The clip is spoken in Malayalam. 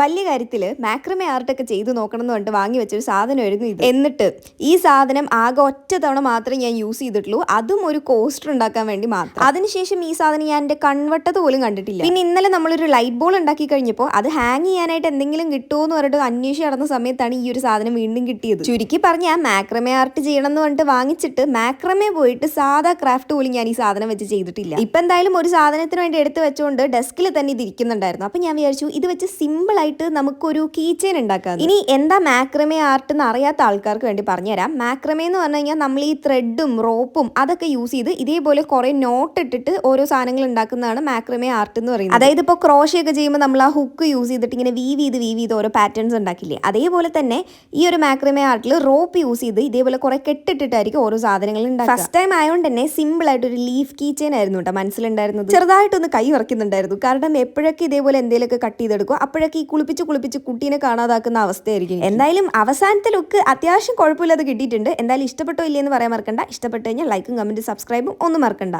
വലിയ കാര്യത്തിൽ മാക്രമേ ആർട്ടൊക്കെ ചെയ്ത് നോക്കണം എന്ന് പറഞ്ഞിട്ട് വാങ്ങി വെച്ചൊരു സാധനമായിരുന്നു ഇത്. എന്നിട്ട് ഈ സാധനം ആകെ ഒറ്റ തവണ മാത്രമേ ഞാൻ യൂസ് ചെയ്തിട്ടുള്ളൂ. അതും ഒരു കോസ്റ്റർ ഉണ്ടാക്കാൻ വേണ്ടി മാത്രം. അതിനുശേഷം ഈ സാധനം ഞാൻ എന്റെ കൺവട്ടത് പോലും കണ്ടിട്ടില്ല. പിന്നെ ഇന്നലെ നമ്മളൊരു ലൈറ്റ് ബോൾ ഉണ്ടാക്കി കഴിഞ്ഞപ്പോൾ അത് ഹാങ് ചെയ്യാനായിട്ട് എന്തെങ്കിലും കിട്ടുമോ എന്ന് പറഞ്ഞിട്ട് അന്വേഷിച്ച് നടന്ന സമയത്താണ് ഈ ഒരു സാധനം വീണ്ടും കിട്ടിയത്. ചുരുക്കി പറഞ്ഞാൽ മാക്രമേ ആർട്ട് ചെയ്യണം എന്ന് പറഞ്ഞിട്ട് വാങ്ങിച്ചിട്ട് മാക്രമേ പോയിട്ട് സാധാ ക്രാഫ്റ്റ് പോലും ഞാൻ ഈ സാധനം വെച്ച് ചെയ്തിട്ടില്ല. ഇപ്പൊ എന്തായാലും ഒരു സാധനത്തിന് വേണ്ടി എടുത്ത് വെച്ചുകൊണ്ട് ഡെസ്കിൽ തന്നെ ഇത് ഇരിക്കുന്നുണ്ടായിരുന്നു. അപ്പൊ ഞാൻ വിചാരിച്ചു ഇത് വെച്ച് സിമ്പിൾ ആയിട്ട് നമുക്കൊരു കീ ചെയിൻ ഉണ്ടാക്കാം ഇനി എന്താ മാക്രമേ ആർട്ട് എന്ന് അറിയാത്ത ആൾക്കാർക്ക് വേണ്ടി പറഞ്ഞുതരാം. മാക്രമേ എന്ന് പറഞ്ഞു കഴിഞ്ഞാൽ നമ്മൾ ഈ ത്രെഡും റോപ്പും അതൊക്കെ യൂസ് ചെയ്ത് ഇതേപോലെ കുറെ നോട്ട് ഇട്ടിട്ട് ഓരോ സാധനങ്ങൾ ഉണ്ടാക്കുന്നതാണ് മാക്രമേ ആർട്ട് എന്ന് പറയുന്നത്. അതായത് ഇപ്പോൾ ക്രോഷയൊക്കെ ചെയ്യുമ്പോൾ നമ്മൾ ആ ഹുക്ക് യൂസ് ചെയ്തിട്ട് ഇങ്ങനെ വീവ് ചെയ്ത് വീവ് ചെയ്ത് ഓരോ പാറ്റേൺസ് ഉണ്ടാക്കില്ലേ? അതേപോലെ തന്നെ ഈ ഒരു മാക്രമേ ആർട്ടിൽ റോപ്പ് യൂസ് ചെയ്ത് ഇതേപോലെ കുറെ കെട്ടിട്ടിട്ടായിരിക്കും ഓരോ സാധനങ്ങൾ ഉണ്ടാക്കുക. ഫസ്റ്റ് ടൈം ആയതുകൊണ്ട് തന്നെ സിമ്പിൾ ആയിട്ട് ഒരു ലീഫ് കീ ചെയിൻ ആയിരുന്നു കേട്ടോ മനസ്സിലുണ്ടായിരുന്നത്. ചെറുതായിട്ടൊന്ന് കൈ വറക്കുന്നുണ്ടായിരുന്നു കാരണം എപ്പോഴൊക്കെ ഇതേപോലെ എന്തെങ്കിലുമൊക്കെ കട്ട് ചെയ്തെടുക്കും അപ്പോഴൊക്കെ ഈ കുളിപ്പിച്ച് കുളിപ്പിച്ച് കുട്ടീനെ കാണാതാക്കുന്ന അവസ്ഥയായിരിക്കും. എന്തായാലും അവസാനത്തെ ലുക്ക് അത്യാവശ്യം കുഴപ്പമില്ലാതെ കിട്ടിയിട്ടുണ്ട്. എന്തായാലും ഇഷ്ടപ്പെട്ടോ ഇല്ലയെന്ന് പറയാൻ മറക്കണ്ട. ഇഷ്ടപ്പെട്ടു കഴിഞ്ഞാൽ ലൈക്കും കമന്റും സബ്സ്ക്രൈബും ഒന്നും മറക്കണ്ട.